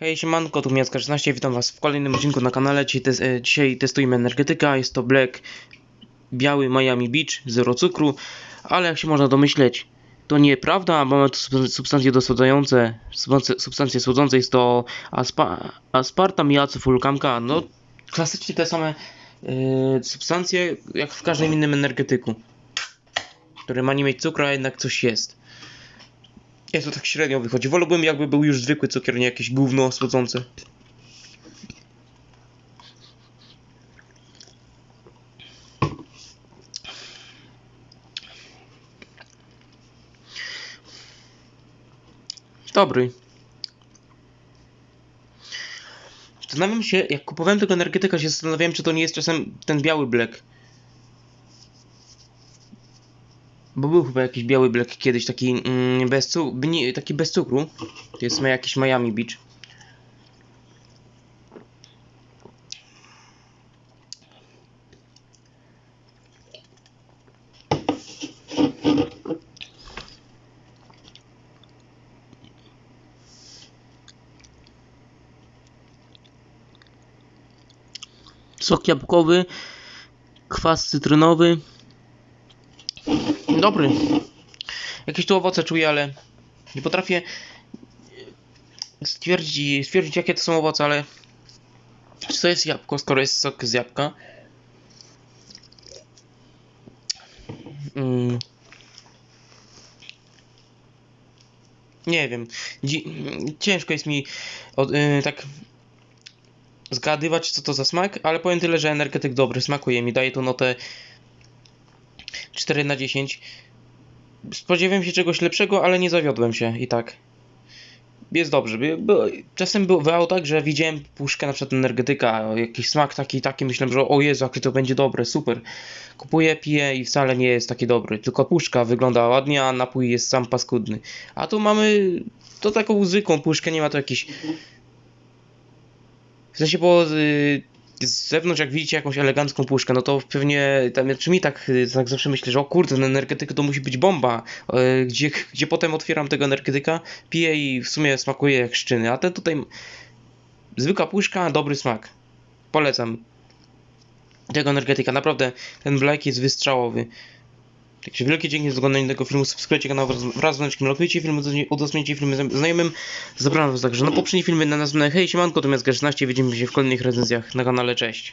Hej, siemanko, tu Miacka 16, witam was w kolejnym odcinku na kanale. E, dzisiaj testujemy energetyka, jest to Black Biały Miami Beach, zero cukru, ale jak się można domyśleć, to nieprawda, bo mamy tu sub- substancje dosładzające, substancje, słodzące, jest to aspa aspartam i acefulkamka, no klasycznie te same e, substancje jak w każdym innym energetyku, który ma nie mieć cukru, a jednak coś jest. Jest to tak średnio wychodzi. Wolałbym jakby był już zwykły cukier, nie jakieś gówno słodzące. Dobry. Zastanawiam się, jak kupowałem tego energetyka, się zastanawiałem, czy to nie jest czasem ten biały black. Bo był chyba jakiś biały black kiedyś, taki mm, bez, cu- nie, taki bez cukru. To jest jakiś Miami Beach. Sok jabłkowy, kwas cytrynowy. Dobry. Jakieś tu owoce czuję, ale nie potrafię stwierdzić, stwierdzić jakie to są owoce, ale czy to jest jabłko, skoro jest sok z jabłka? Mm. Nie wiem. Dzi ciężko jest mi od, y, tak zgadywać, co to za smak, ale powiem tyle, że energetyk dobry, smakuje mi, daje tu notę 4 na 10. Spodziewałem się czegoś lepszego, ale nie zawiodłem się i tak. Jest dobrze. Czasem bywało tak, że widziałem puszkę na przykład energetyka, jakiś smak taki taki, myślałem, że o Jezu, jakie to będzie dobre, super. Kupuję, piję i wcale nie jest taki dobry. Tylko puszka wygląda ładnie, a napój jest sam paskudny. A tu mamy to taką zwykłą puszkę, nie ma tu jakiś... W sensie, bo y, z zewnątrz, jak widzicie jakąś elegancką puszkę, no to pewnie, tam, czy mi tak, y, tak zawsze myślę, że o kurde, ten energetyk to musi być bomba, y, gdzie, gdzie potem otwieram tego energetyka, piję i w sumie smakuje jak szczyny, a ten tutaj zwykła puszka, dobry smak. Polecam tego energetyka, naprawdę ten Black jest wystrzałowy. Także wielkie dzięki za oglądanie tego filmu, subskrybujcie kanał wraz- z dzwoneczkiem, lajkujcie filmy, udostępniajcie filmy zna- znajomym. Zapraszam was także na poprzednie filmy, na następne hej, siemanko, to jest 16 widzimy się w kolejnych recenzjach na kanale, cześć.